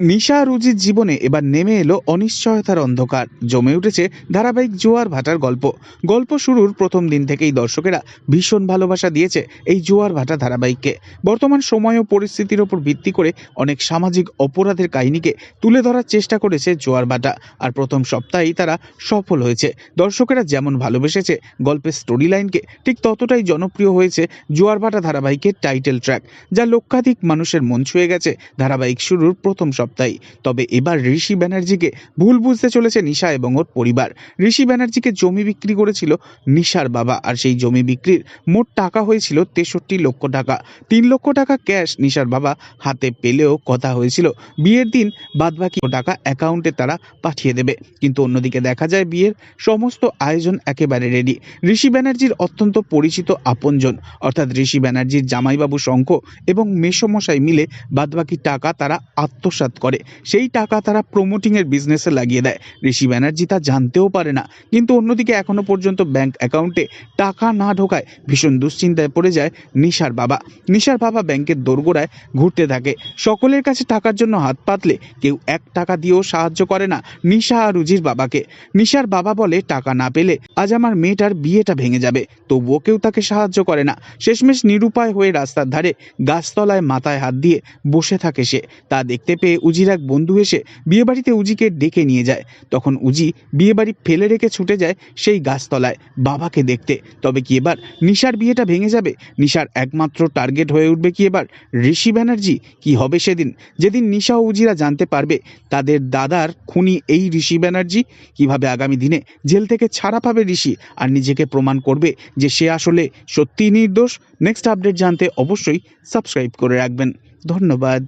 নিশা রুজির জীবনে এবার নেমে এলো অনিশ্চয়তার অন্ধকার। জমে উঠেছে ধারাবাহিক জোয়ার ভাটার গল্প। গল্প শুরুর প্রথম দিন থেকেই দর্শকেরা ভীষণ ভালোবাসা দিয়েছে এই জোয়ার ভাটা ধারাবাহিককে। বর্তমান সময় ও পরিস্থিতির ওপর ভিত্তি করে অনেক সামাজিক অপরাধের কাহিনীকে তুলে ধরার চেষ্টা করেছে জোয়ার ভাটা। আর প্রথম সপ্তাহেই তারা সফল হয়েছে। দর্শকেরা যেমন ভালোবেসেছে গল্পের স্টোরি লাইনকে ঠিক ততটাই জনপ্রিয় হয়েছে জোয়ার ভাটা ধারাবাহিকের টাইটেল ট্র্যাক যা লক্ষাধিক মানুষের মন ছুঁয়ে গেছে ধারাবাহিক শুরুর প্রথম সপ্তাহেই তবে এবার ঋষি ব্যানার্জিকে ভুল বুঝতে চলেছে নিশা এবং ওর পরিবার। ঋষি ব্যানার্জিকে জমি বিক্রি করেছিল নিশার বাবা আর সেই জমি বিক্রির মোট টাকা হয়েছিল তেষট্টি লক্ষ টাকা। তিন লক্ষ টাকা ক্যাশ নিশার বাবা হাতে পেলেও কথা হয়েছিল বিয়ের দিন বাদবাকি টাকা অ্যাকাউন্টে তারা পাঠিয়ে দেবে। কিন্তু অন্যদিকে দেখা যায় বিয়ের সমস্ত আয়োজন একেবারে রেডি ঋষি ব্যানার্জির অত্যন্ত পরিচিত আপনজন, অর্থাৎ ঋষি ব্যানার্জির জামাইবাবু শঙ্খ এবং মেসমশাই মিলে বাদবাকি টাকা তারা আত্মসাৎ করে। সেই টাকা তারা প্রমোটিংয়ের বিজনেসে লাগিয়ে দেয়। ঋষি ব্যানার্জি তা জানতেও পারে না। কিন্তু অন্যদিকে এখনও পর্যন্ত ব্যাংক অ্যাকাউন্টে টাকা না ঢোকায় ভীষণ দুশ্চিন্তায় পড়ে যায় নিশার বাবা। নিশার বাবা ব্যাংকের দোরগোড়ায় ঘুরতে থাকে। সকলের কাছে টাকার জন্য হাত পাতলে কেউ এক টাকা দিয়েও সাহায্য করে না নিশা আর রুজির বাবাকে। নিশার বাবা বলে, টাকা না পেলে আজ আমার মেয়েটার বিয়েটা ভেঙে যাবে। তবুও কেউ তাকে সাহায্য করে না। শেষমেশ নিরুপায় হয়ে রাস্তার ধারে গাছতলায় মাথায় হাত দিয়ে বসে থাকে সে। তা দেখতে পেয়ে উজির এক বন্ধু এসে বিয়েবাড়িতে উজিকে ডেকে নিয়ে যায়। তখন উজি বিয়েবাড়ি ফেলে রেখে ছুটে যায় সেই গাছতলায় বাবাকে দেখতে। তবে কি এবার নিশার বিয়েটা ভেঙে যাবে? নিশার একমাত্র টার্গেট হয়ে উঠবে কি এবার? ঋষি ব্যানার্জি? কি হবে সেদিন? যেদিন নিশা ও উজিরা জানতে পারবে তাদের দাদার খুনি এই ঋষি ব্যানার্জি? কীভাবে আগামী দিনে জেল থেকে ছাড়া পাবে ঋষি? আর নিজেকে প্রমাণ করবে যে সে আসলে সত্যিই নির্দোষ? নেক্সট আপডেট জানতে অবশ্যই সাবস্ক্রাইব করে রাখবেন। ধন্যবাদ।